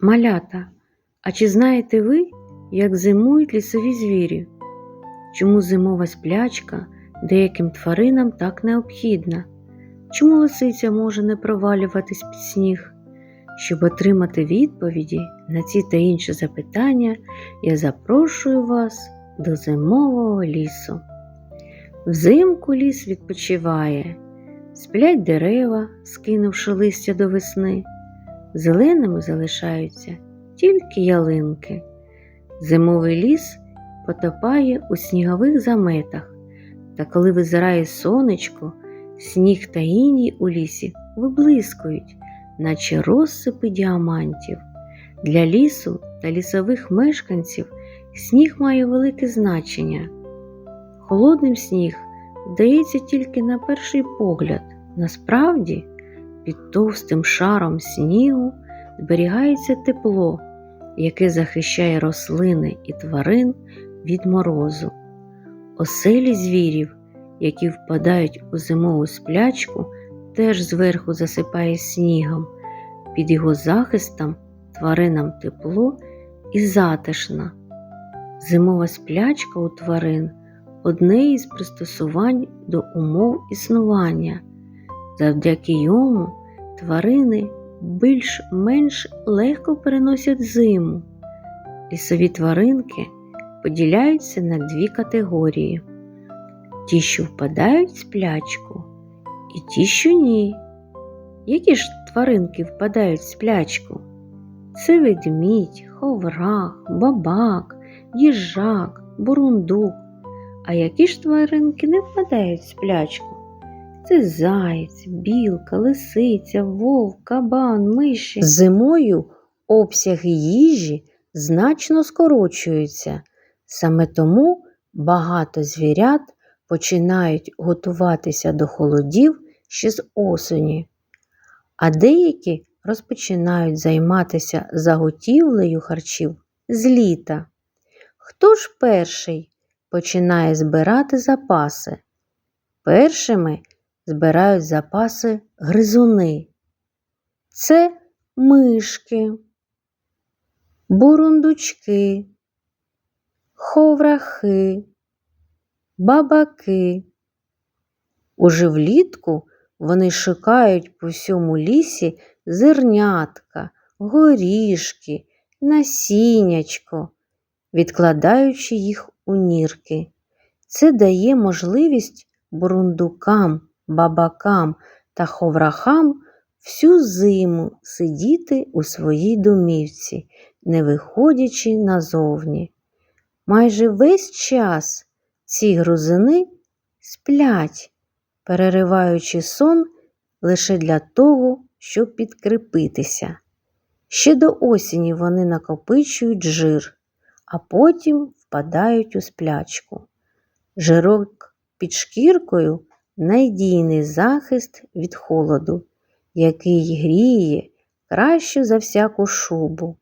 Малята, а чи знаєте ви, як зимують лісові звірі? Чому зимова сплячка деяким тваринам так необхідна? Чому лисиця може не провалюватись під сніг? Щоб отримати відповіді на ці та інші запитання, я запрошую вас до зимового лісу. Взимку ліс відпочиває, сплять дерева, скинувши листя до весни. Зеленими залишаються тільки ялинки. Зимовий ліс потопає у снігових заметах, та коли визирає сонечко, сніг та іній у лісі виблискують, наче розсипи діамантів. Для лісу та лісових мешканців сніг має велике значення. Холодним сніг здається тільки на перший погляд. Насправді, під товстим шаром снігу зберігається тепло, яке захищає рослини і тварин від морозу. Оселі звірів, які впадають у зимову сплячку, теж зверху засипає снігом. Під його захистом тваринам тепло і затишно. Зимова сплячка у тварин одне із пристосувань до умов існування. Завдяки йому тварини більш-менш легко переносять зиму. Лісові тваринки поділяються на дві категорії: ті, що впадають в сплячку, і ті, що ні. Які ж тваринки впадають в сплячку? Це ведмідь, ховрах, бабак, їжак, бурундук. А які ж тваринки не впадають в сплячку? Це заєць, білка, лисиця, вовк, кабан, миші. Зимою обсяги їжі значно скорочуються. Саме тому багато звірят починають готуватися до холодів ще з осені, а деякі розпочинають займатися заготівлею харчів з літа. Хто ж перший починає збирати запаси? Першими збирають запаси гризуни. Це мишки, бурундучки, ховрахи, бабаки. Уже влітку вони шукають по всьому лісі зернятка, горішки, насіннячко, відкладаючи їх у нірки. Це дає можливість бурундукам, бабакам та ховрахам всю зиму сидіти у своїй домівці, не виходячи назовні. Майже весь час ці грузини сплять, перериваючи сон лише для того, щоб підкріпитися. Ще до осені вони накопичують жир, а потім впадають у сплячку. Жирок під шкіркою надійний захист від холоду, який гріє краще за всяку шубу.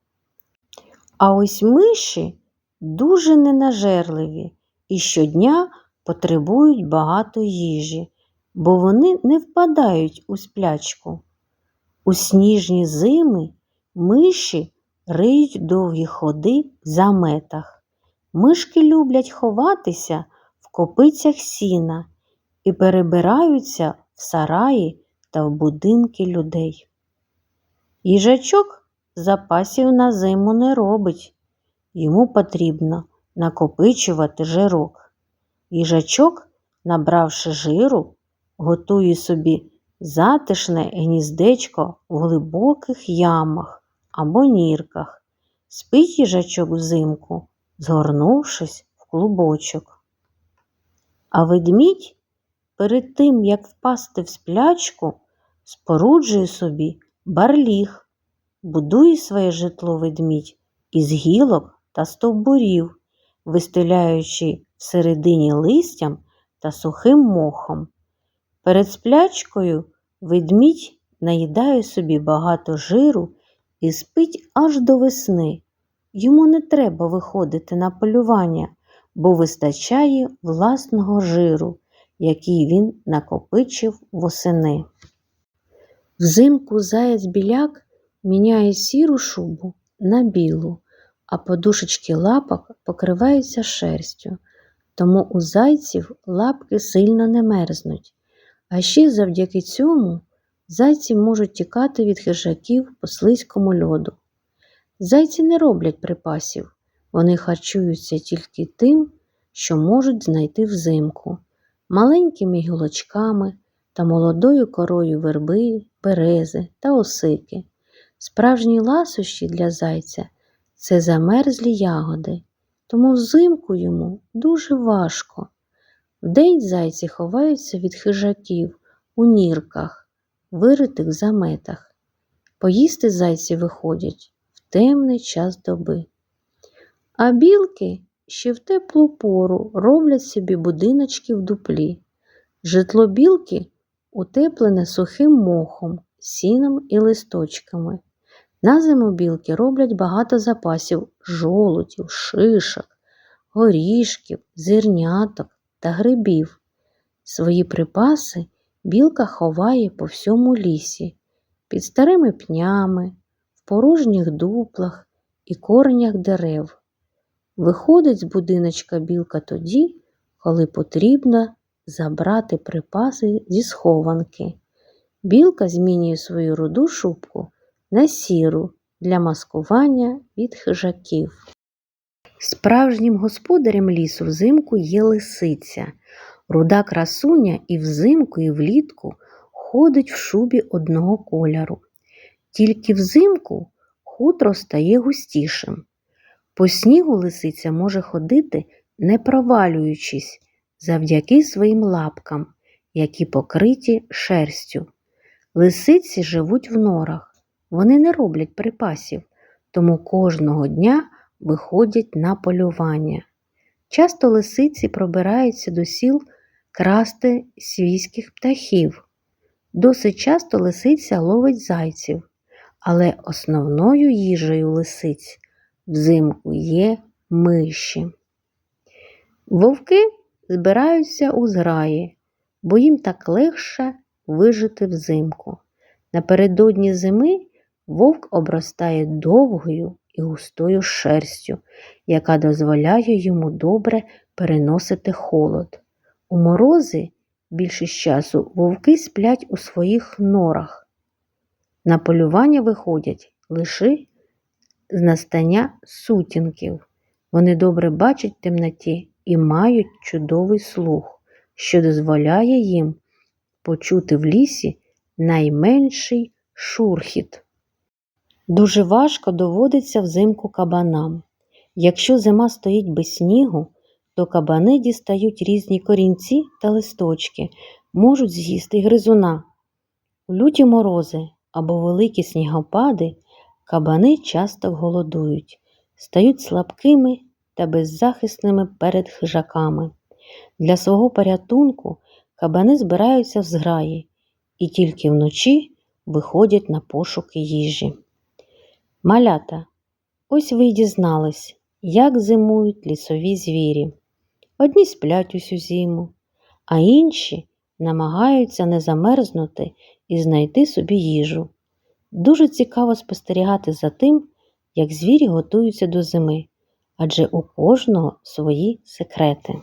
А ось миші дуже ненажерливі і щодня потребують багато їжі, бо вони не впадають у сплячку. У сніжні зими миші риють довгі ходи в заметах. Мишки люблять ховатися в копицях сіна і перебираються в сараї та в будинки людей. Їжачок запасів на зиму не робить, йому потрібно накопичувати жирок. Їжачок, набравши жиру, готує собі затишне гніздечко в глибоких ямах або нірках. Спить їжачок взимку, згорнувшись в клубочок. А ведмідь перед тим, як впасти в сплячку, споруджує собі барліг, будує своє житло ведмідь із гілок та стовбурів, вистеляючи всередині листям та сухим мохом. Перед сплячкою ведмідь наїдає собі багато жиру і спить аж до весни. йому не треба виходити на полювання, бо вистачає власного жиру, який він накопичив восени. Взимку заяць біляк міняє сіру шубу на білу, а подушечки лапок покриваються шерстю, тому у зайців лапки сильно не мерзнуть. А ще завдяки цьому зайці можуть тікати від хижаків по слизькому льоду. Зайці не роблять припасів, вони харчуються тільки тим, що можуть знайти взимку, маленькими гілочками та молодою корою верби, берези та осики. Справжні ласощі для зайця це замерзлі ягоди, тому взимку йому дуже важко. Вдень зайці ховаються від хижаків у нірках, виритих заметах. Поїсти зайці виходять в темний час доби. А білки ще в теплу пору роблять собі будиночки в дуплі. Житло білки утеплене сухим мохом, сіном і листочками. На зиму білки роблять багато запасів жолудів, шишок, горішків, зерняток та грибів. Свої припаси білка ховає по всьому лісі, під старими пнями, в порожніх дуплах і коренях дерев. Виходить з будиночка білка тоді, коли потрібно забрати припаси зі схованки. Білка змінює свою руду шубку на сіру для маскування від хижаків. Справжнім господарем лісу взимку є лисиця. Руда красуня і взимку, і влітку ходить в шубі одного кольору. Тільки взимку хутро стає густішим. По снігу лисиця може ходити, не провалюючись, завдяки своїм лапкам, які покриті шерстю. Лисиці живуть в норах, вони не роблять припасів, тому кожного дня виходять на полювання. Часто лисиці пробираються до сіл красти свійських птахів. Досить часто лисиця ловить зайців, але основною їжею лисиць взимку є миші. Вовки збираються у зграї, бо їм так легше вижити взимку. Напередодні зими вовк обростає довгою і густою шерстю, яка дозволяє йому добре переносити холод. У морози більшість часу вовки сплять у своїх норах. На полювання виходять лише з настання сутінків. Вони добре бачать темноті і мають чудовий слух, що дозволяє їм почути в лісі найменший шурхіт. Дуже важко доводиться взимку кабанам. Якщо зима стоїть без снігу, то кабани дістають різні корінці та листочки, можуть з'їсти гризуна. У люті морози або великі снігопади кабани часто голодують, стають слабкими та беззахисними перед хижаками. Для свого порятунку кабани збираються в зграї і тільки вночі виходять на пошуки їжі. Малята, ось ви й дізнались, як зимують лісові звірі. Одні сплять усю зиму, а інші намагаються не замерзнути і знайти собі їжу. Дуже цікаво спостерігати за тим, як звірі готуються до зими, адже у кожного свої секрети.